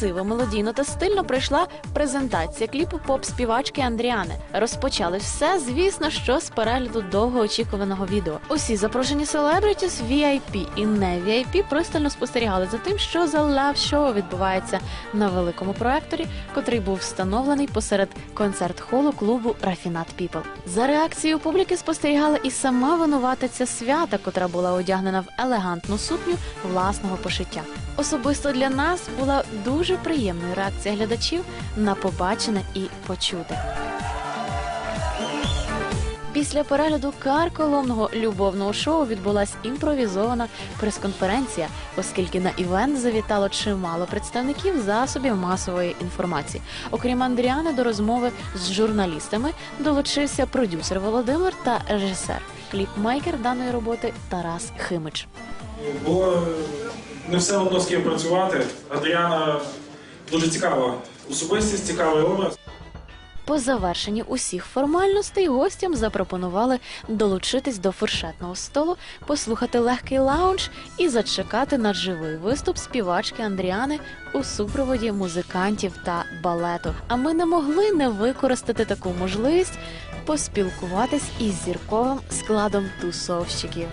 Красиво, мелодійно та стильно пройшла презентація кліпу поп-співачки Андріани. Розпочалось все, звісно, що з перегляду довгоочікуваного відео. Усі запрошені селебритіс VIP і не VIP пристально спостерігали за тим, що за лав-шоу відбувається на великому проекторі, котрий був встановлений посеред концерт-холу клубу Рафінат Піпл. За реакцією публіки спостерігала і сама винуватиця свята, котра була одягнена в елегантну сукню власного пошиття. Особисто для нас була дуже приємною реакція глядачів на побачене і почуте. Після перегляду карколомного любовного шоу відбулася імпровізована прес-конференція, оскільки на івент завітало чимало представників засобів масової інформації. Окрім Андріани, до розмови з журналістами долучився продюсер Володимир та режисер, кліпмейкер даної роботи Тарас Химич. Було не все одно з ким працювати. Адріана дуже цікава особистість, цікавий образ. По завершенні усіх формальностей гостям запропонували долучитись до фуршетного столу, послухати легкий лаунж і зачекати на живий виступ співачки Андріани у супроводі музикантів та балету. А ми не могли не використати таку можливість поспілкуватись із зірковим складом тусовщиків.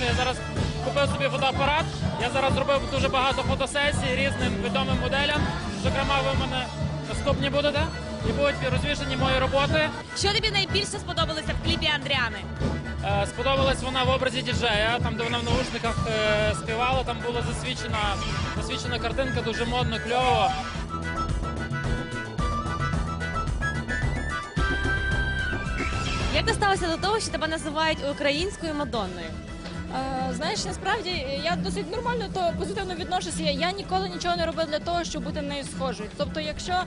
я зараз купив собі фотоапарат. Я зараз зробив дуже багато фотосесій різним відомим моделям. Зокрема, ви в мене наступні будете і будуть розвішені мої роботи. Що тобі найбільше сподобалося в кліпі Андріани? Е, Сподобалась вона в образі діджея, там де вона в наушниках е, співала. Там була засвічена, засвічена картинка, дуже модно, кльово. Як ти ставишся до того, що тебе називають українською Мадонною? Е, Знаєш, насправді я досить нормально то позитивно відношуся. Я ніколи нічого не робив для того, щоб бути нею схожою. Тобто, якщо е,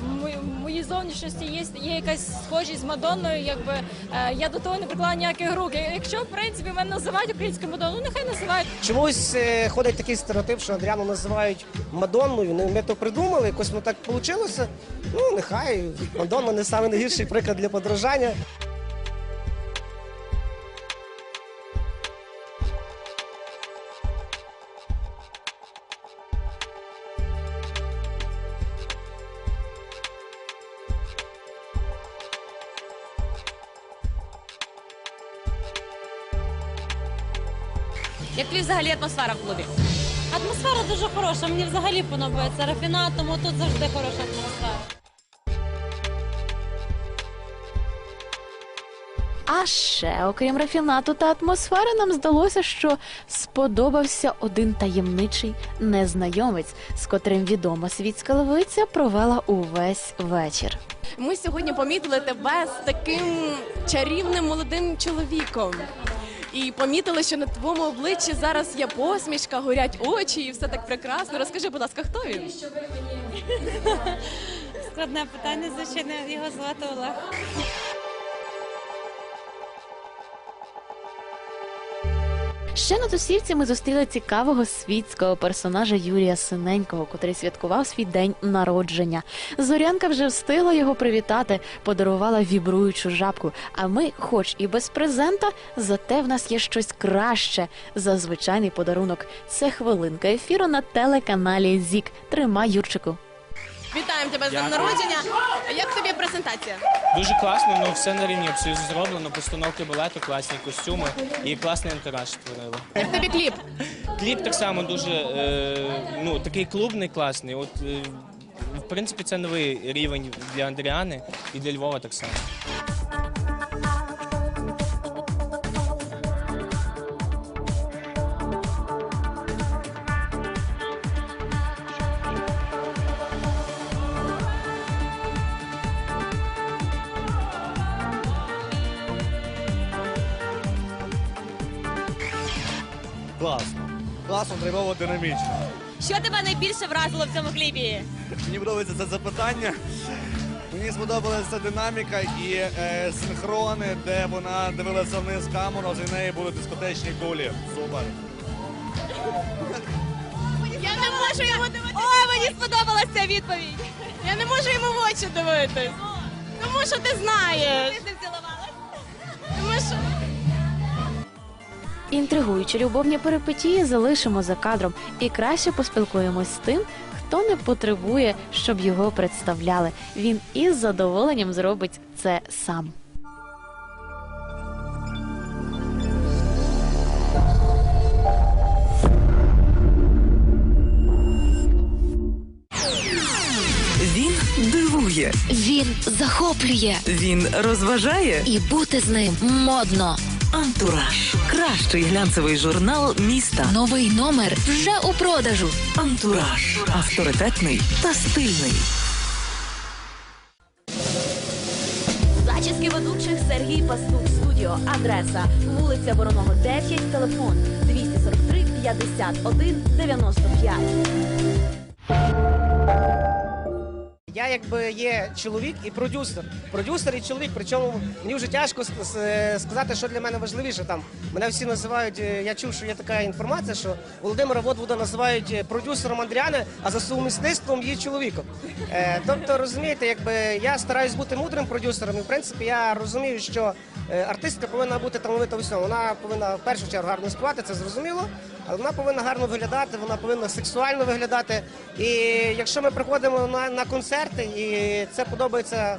в моїй зовнішності є, є якась схожість з Мадонною, якби е, я до того не приклала ніяких рук. Якщо в принципі мене називають українською Мадонною, нехай називають. Чомусь е, ходить такий стереотип, що Адріану називають Мадонною. Ну, Ми то придумали, якось воно так вийшло. Ну, нехай. Мадонна не найгірший приклад для подражання. Взагалі атмосфера в клубі? Атмосфера дуже хороша. Мені взагалі подобається рафінат, тому тут завжди хороша атмосфера. А ще, окрім рафінату та атмосфери, нам здалося, що сподобався один таємничий незнайомець, з котрим відома світська левиця провела увесь вечір. Ми сьогодні помітили тебе з таким чарівним молодим чоловіком. І помітили, що на твоєму обличчі зараз є посмішка, горять очі, і все так прекрасно. Розкажи, будь ласка, хто він? Складне питання, звичайно, його звати Олег. Ще на тусівці ми зустріли цікавого світського персонажа Юрія Синенького, котрий святкував свій день народження. Зорянка вже встигла його привітати, подарувала вібруючу жабку. А ми, хоч і без презента, зате в нас є щось краще за звичайний подарунок. Це хвилинка ефіру на телеканалі ЗІК. Тримай Юрчику. Вітаємо тебе з днем Дякую. народження. Як тобі презентація? Дуже класно, ну все на рівні абсолютно зроблено. Постановки балету, класні костюми і класний антураж створили. Як тобі кліп? Кліп так само дуже е, ну такий клубний, класний. От е, в принципі це новий рівень для Андріани і для Львова так само. Класно, драйвово, динамічно. Що тебе найбільше вразило в цьому кліпі? Мені подобається це запитання. Мені сподобалася динаміка і е, синхрони, де вона дивилася вниз камеру, а за неї були дискотечні кулі. Супер. Я не можу йому дивитися. Ой, мені сподобалася ця відповідь. Я не можу йому в очі дивитись. Тому що ти знаєш. Інтригуючі любовні перипетії залишимо за кадром і краще поспілкуємось з тим, ніхто не потребує, щоб його представляли. Він із задоволенням зробить це сам. Він дивує, Він захоплює він розважає. і бути з ним модно. Антураж. Кращий глянцевий журнал міста. Новий номер вже у продажу. Антураж. Авторитетний та стильний. Зачіски ведучих Сергій Пастух студіо. Адреса вулиця Вороного 9, телефон 243 51 95. Я якби є чоловік і продюсер. Продюсер і чоловік. Причому мені вже тяжко сказати, що для мене важливіше. Там мене всі називають. е, Я чув, що є така інформація, що Володимира Водвода називають е, продюсером Андріани, а за сумісництвом її чоловіком. Е, тобто, розумієте, якби я стараюсь бути мудрим продюсером, і в принципі я розумію, що артистка повинна бути талановита в усьому. Вона повинна в першу чергу гарно співати, це зрозуміло. Але вона повинна гарно виглядати, вона повинна сексуально виглядати. І якщо ми приходимо на, на концерти, і це подобається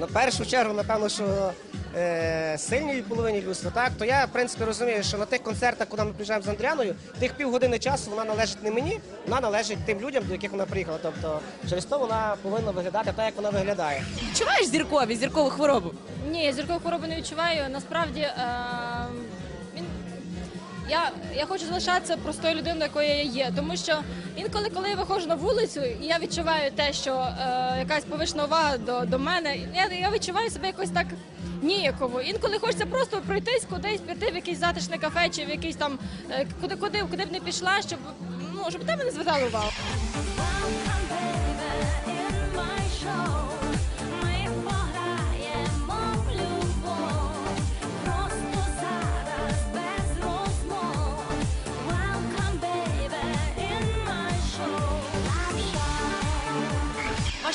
на першу чергу, напевно, що е, сильній половині людства, так то я в принципі розумію, що на тих концертах, куди ми приїжджаємо з Андріаною, тих півгодини часу вона належить не мені, вона належить тим людям, до яких вона приїхала. Тобто через то вона повинна виглядати так, як вона виглядає. Відчуваєш зіркові, зіркову хворобу? Ні, я зіркову хворобу не відчуваю. Насправді е. Я, я хочу залишатися простою людиною, якою я є, тому що інколи, коли я виходжу на вулицю, і я відчуваю те, що е, якась повишена увага до, до мене, я, я відчуваю себе якось так ніяково. Інколи хочеться просто пройтись кудись, піти в якийсь затишне кафе чи в якийсь там е, куди, куди, куди б не пішла, щоб ну щоб тебе не звертали увагу.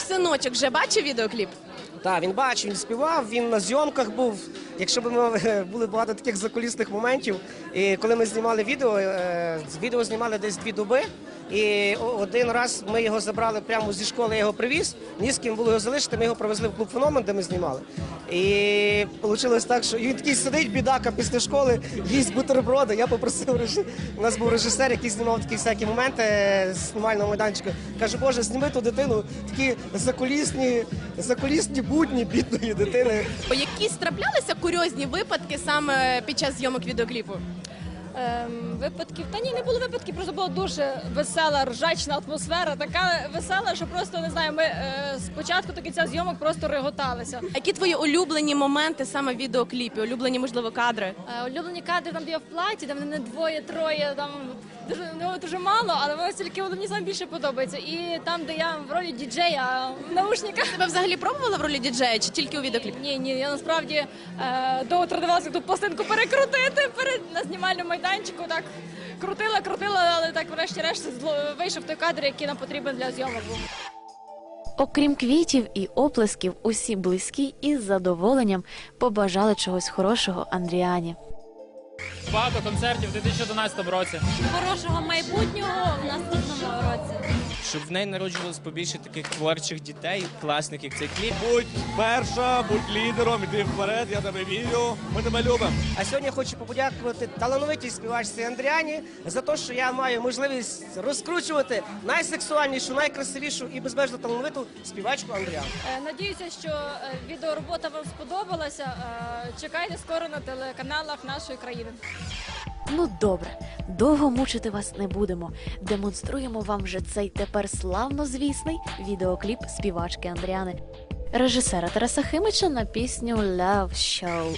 Синочок вже бачив відеокліп? Так, він бачив, він співав, він на зйомках був. Якщо б ми були багато таких закулісних моментів, і коли ми знімали відео, е, з відео знімали десь дві доби. І один раз ми його забрали прямо зі школи, я його привіз. Ні з ким було його залишити. Ми його привезли в клуб феномен, де ми знімали. І вийшло так, що він такий сидить, бідака після школи, їсть бутерброди. Я попросив режи... У нас був режисер, який знімав такі всякі моменти з знімального майданчика. Каже, Боже, зніми ту дитину, такі закулісні, закулісні будні бідної дитини. Якісь траплялися курйозні випадки саме під час зйомок відеокліпу? Ем, випадків та ні, не було випадків. Просто була дуже весела, ржачна атмосфера, така весела, що просто не знаю. Ми е, спочатку до кінця зйомок просто реготалися. Які твої улюблені моменти саме в відеокліпі? Улюблені, можливо, кадри? Е, улюблені кадри там де я в платі, там не двоє, троє, там дуже ну, дуже мало, але вони тільки вони мені саме більше подобаються. І там, де я в ролі діджея в наушниках. Тебе взагалі пробувала в ролі діджея чи тільки у відеокліпі? Ні, ні, я насправді е, довго тренувалася ту пластинку перекрутити перед на знімальному майданчику. Так крутила, крутила, але так врешті-решт вийшов той кадр, який нам потрібен для зйомок. був. Окрім квітів і оплесків, усі близькі із задоволенням побажали чогось хорошого Андріані. Багато концертів у 2011 році. Хорошого майбутнього в наступному році. Щоб в неї народжувалось побільше таких творчих дітей, класних, як цей кліп. Будь перша, будь лідером, іди вперед, я тебе вірю, ми тебе любимо. А сьогодні я хочу подякувати талановитій співачці Андріані за те, що я маю можливість розкручувати найсексуальнішу, найкрасивішу і безмежно талановиту співачку Андріану. Е, Надіюся, що е, відеоробота вам сподобалася. Е, Чекайте скоро на телеканалах нашої країни. Ну добре, довго мучити вас не будемо. Демонструємо вам вже цей тепер славно звісний відеокліп співачки Андріани, режисера Тараса Химича на пісню Love Show.